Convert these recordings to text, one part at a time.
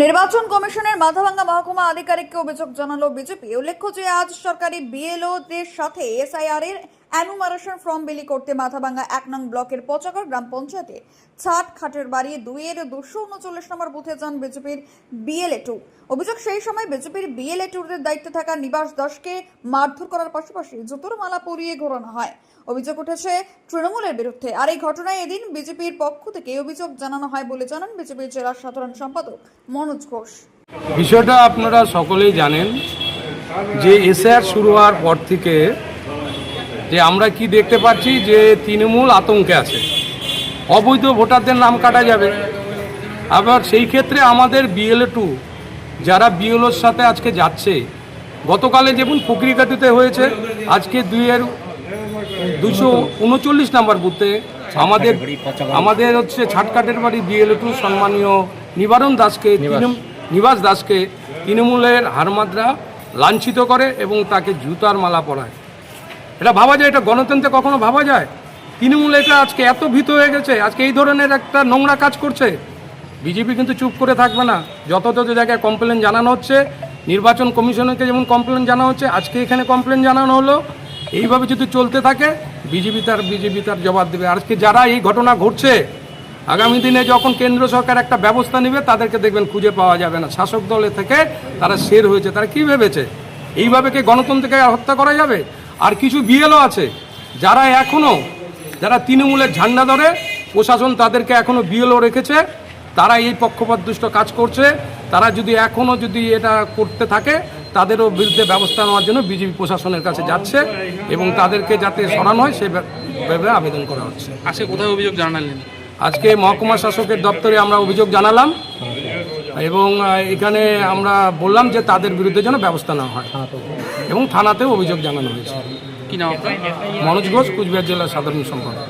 নির্বাচন কমিশনের মাথাভাঙ্গা মহকুমা আধিকারিককে অভিযোগ জানালো বিজেপি। উল্লেখ্য যে আজ সরকারি বিএলওদের সাথে এসআইআর এর অ্যানুমারেশন ফর্ম বিলি করতে মাথাভাঙ্গা এক নং ব্লকের পচাগড় গ্রাম পঞ্চায়েতে ছাট খাটের বাড়ি দুইয়ের দুশো উনচল্লিশ নম্বর বুথে যান বিজেপির বিএলএ টু। অভিযোগ সেই সময় বিজেপির বিএলএ টুরদের দায়িত্বে থাকা নিবাস দাসকে মারধর করার পাশাপাশি জুতোর মালা পরিয়ে ঘোরানো হয়। অভিযোগ উঠেছে, তৃণমূলের বিরুদ্ধে। আর এই ঘটনায় এদিন বিজেপির পক্ষ থেকে অভিযোগ জানানো হয় বলে জানান বিজেপির জেলা সাধারণ সম্পাদক মনোজ ঘোষ। বিষয়টা আপনারা সকলেই জানেন যে এসআর শুরু হওয়ার পর থেকে যে আমরা কি দেখতে পাচ্ছি যে তৃণমূল আতঙ্কে আছে। অবৈধ ভোটারদের নাম কাটা যাবে। আবার সেই ক্ষেত্রে আমাদের বিএলএ টু যারা বিএলওর সাথে আজকে যাচ্ছে গতকালে যেমন ফকরিকাটিতে হয়েছে আজকে দুইয়ের দুশো উনচল্লিশ নাম্বার বুথে আমাদের আমাদের হচ্ছে ছাটকাটের বাড়ি বিএলএ টু সম্মানীয় নিবারণ দাসকে নিবাস দাসকে তৃণমূলের হারমাদরা লাঞ্ছিত করে এবং তাকে জুতার মালা পরায়। এটা ভাবা যায়, এটা গণতন্ত্রে কখনো ভাবা যায়? তৃণমূল এটা আজকে এত ভীত হয়ে গেছে, আজকে এই ধরনের একটা নোংরা কাজ করছে। বিজেপি কিন্তু চুপ করে থাকবে না। যত যত জায়গায় কমপ্লেন জানানো হচ্ছে, নির্বাচন কমিশনকে যেমন কমপ্লেন জানানো হচ্ছে, আজকে এখানে কমপ্লেন জানানো হলো। এইভাবে যদি চলতে থাকে, বিজেপি তার বিজেপি তার জবাব দেবে। আজকে যারা এই ঘটনা ঘটছে, আগামী দিনে যখন কেন্দ্র সরকার একটা ব্যবস্থা নেবে, তাদেরকে দেখবেন খুঁজে পাওয়া যাবে না। শাসক দলে থেকে তারা শের হয়েছে। তারা কি ভেবেছে? এইভাবে কি গণতন্ত্রকে হত্যা করা যাবে? আর কিছু বিএলও আছে যারা এখনও যারা তৃণমূলের ঝান্ডা ধরে প্রশাসন তাদেরকে এখনও বিএলও রেখেছে তারা এই পক্ষপাতদুষ্ট কাজ করছে। তারা যদি এখনও যদি এটা করতে থাকে তাদেরও বিরুদ্ধে ব্যবস্থা নেওয়ার জন্য বিজেপি প্রশাসনের কাছে যাচ্ছে এবং তাদেরকে যাতে সরানো হয় সে ব্যাপারে আবেদন করা হচ্ছে। আজকে কোথায় অভিযোগ জানালেন? আজকে মহকুমা শাসকের দপ্তরে আমরা অভিযোগ জানালাম। এবং এখানে আমরা বললাম যে তাদের বিরুদ্ধে যেন ব্যবস্থা নেওয়া হয়। এবং থানাতেও অভিযোগ জানানো হয়েছে। মনোজ ঘোষ কুচবিহার জেলার সাধারণ সম্পাদক।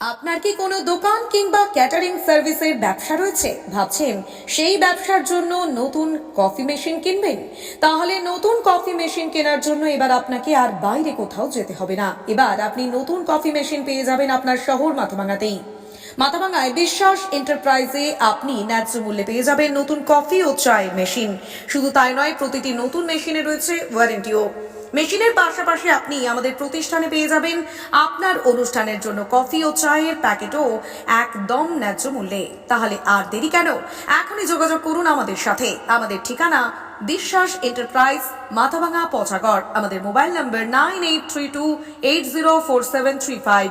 আপনার কি কোনো দোকান কিংবা ক্যাটারিং সার্ভিসের ব্যবসা রয়েছে? ভাবছেন সেই ব্যবসার জন্য নতুন কফি মেশিন কিনবেন? তাহলে নতুন কফি মেশিন কেনার জন্য এবার আপনাকে আর বাইরে কোথাও যেতে হবে না। এবার আপনি নতুন কফি মেশিন পেয়ে যাবেন আপনার শহর মাথাভাঙাতেই। মাথাভাঙায় বিশ্বাস এন্টারপ্রাইজে আপনি ন্যায্য মূল্যে পেয়ে যাবেন নতুন কফি ও চায়ের মেশিন। শুধু তাই নয়, প্রতিটি নতুন মেশিনে রয়েছে ওয়ারেন্টিও। মেশিনের পাশাপাশি আপনি আমাদের প্রতিষ্ঠানে পেয়ে যাবেন আপনার অনুষ্ঠানের জন্য কফি ও চায়ের প্যাকেটও একদম ন্যায্য মূল্যে। তাহলে আর দেরি কেন? এখনই যোগাযোগ করুন আমাদের সাথে। আমাদের ঠিকানা বিশ্বাস এন্টারপ্রাইজ মাথাভাঙা পচাগড়। আমাদের mobile number nine eight three two eight zero four seven three five.